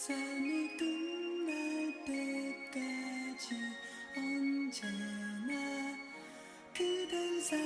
삶이 끝날 때까지 언제나 그댈 사랑해.